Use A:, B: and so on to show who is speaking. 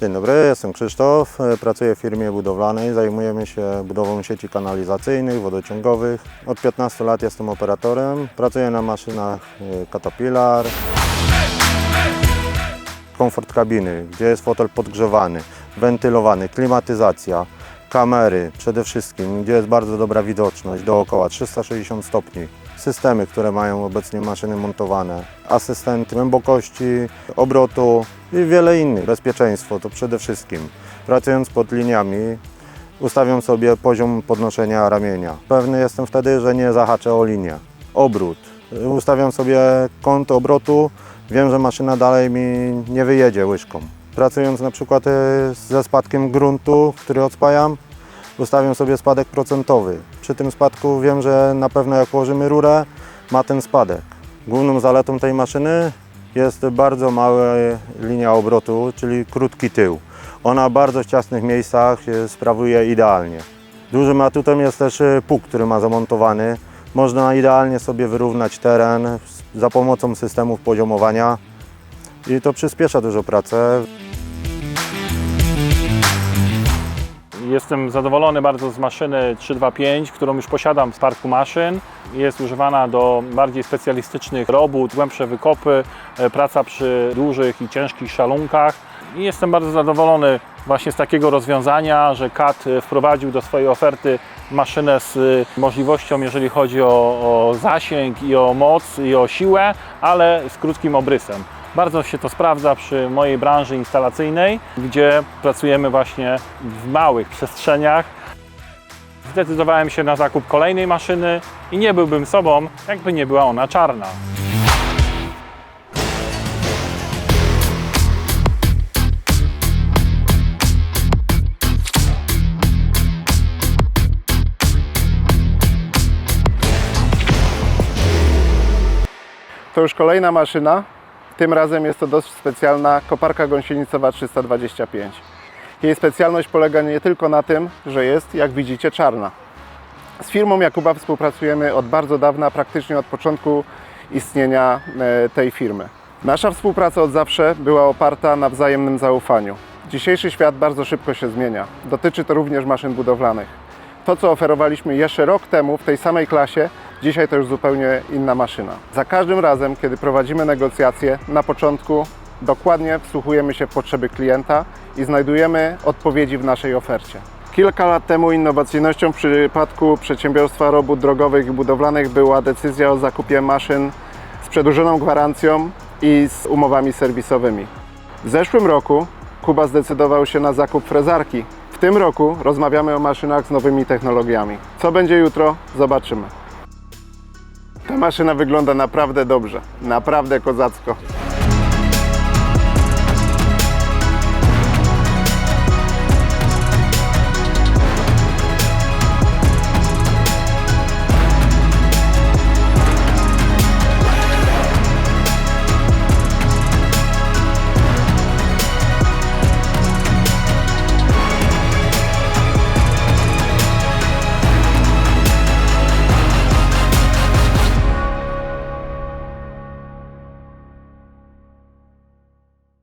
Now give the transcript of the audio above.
A: Dzień dobry, jestem Krzysztof, e, pracuję w firmie budowlanej, zajmujemy się budową sieci kanalizacyjnych, wodociągowych. Od 15 lat jestem operatorem, pracuję na maszynach e, Caterpillar. Komfort kabiny, gdzie jest fotel podgrzewany, wentylowany, klimatyzacja, kamery przede wszystkim, gdzie jest bardzo dobra widoczność dookoła, 360 stopni. Systemy, które mają obecnie maszyny montowane, asystent głębokości, obrotu i wiele innych. Bezpieczeństwo to przede wszystkim. Pracując pod liniami, ustawiam sobie poziom podnoszenia ramienia. Pewny jestem wtedy, że nie zahaczę o linię. Obrót. Ustawiam sobie kąt obrotu, wiem, że maszyna dalej mi nie wyjedzie łyżką. Pracując na przykład e, ze spadkiem gruntu, który odspajam, ustawiam sobie spadek procentowy. Przy tym spadku wiem, że na pewno jak położymy rurę, ma ten spadek. Główną zaletą tej maszyny jest bardzo mała linia obrotu, czyli krótki tył. Ona w bardzo ciasnych miejscach e, sprawuje idealnie. Dużym atutem jest też e, pług, który ma zamontowany. Można idealnie sobie wyrównać teren za pomocą systemów poziomowania i to przyspiesza dużo pracę.
B: Jestem zadowolony bardzo z maszyny 325, którą już posiadam w parku maszyn. Jest używana do bardziej specjalistycznych robót, głębsze wykopy, e, praca przy dużych i ciężkich szalunkach. I jestem bardzo zadowolony właśnie z takiego rozwiązania, że CAT e, wprowadził do swojej oferty maszynę z e, możliwością, jeżeli chodzi o, o zasięg i o moc i o siłę, ale z krótkim obrysem. Bardzo się to sprawdza przy mojej branży instalacyjnej, gdzie pracujemy właśnie w małych przestrzeniach. Zdecydowałem się na zakup kolejnej maszyny i nie byłbym sobą, jakby nie była ona czarna.
C: To już kolejna maszyna. Tym razem jest to dość specjalna koparka gąsienicowa 325. Jej specjalność polega nie tylko na tym, że jest, jak widzicie, czarna. Z firmą Jakuba współpracujemy od bardzo dawna, praktycznie od początku istnienia e, tej firmy. Nasza współpraca od zawsze była oparta na wzajemnym zaufaniu. Dzisiejszy świat bardzo szybko się zmienia. Dotyczy to również maszyn budowlanych. To, co oferowaliśmy jeszcze rok temu w tej samej klasie, dzisiaj to już zupełnie inna maszyna. Za każdym razem, kiedy prowadzimy negocjacje, na początku dokładnie wsłuchujemy się w potrzeby klienta i znajdujemy odpowiedzi w naszej ofercie. Kilka lat temu innowacyjnością w przypadku przedsiębiorstwa robót drogowych i budowlanych była decyzja o zakupie maszyn z przedłużoną gwarancją i z umowami serwisowymi. W zeszłym roku Kuba zdecydował się na zakup frezarki. W tym roku rozmawiamy o maszynach z nowymi technologiami. Co będzie jutro? Zobaczymy. Ta maszyna wygląda naprawdę dobrze, naprawdę kozacko.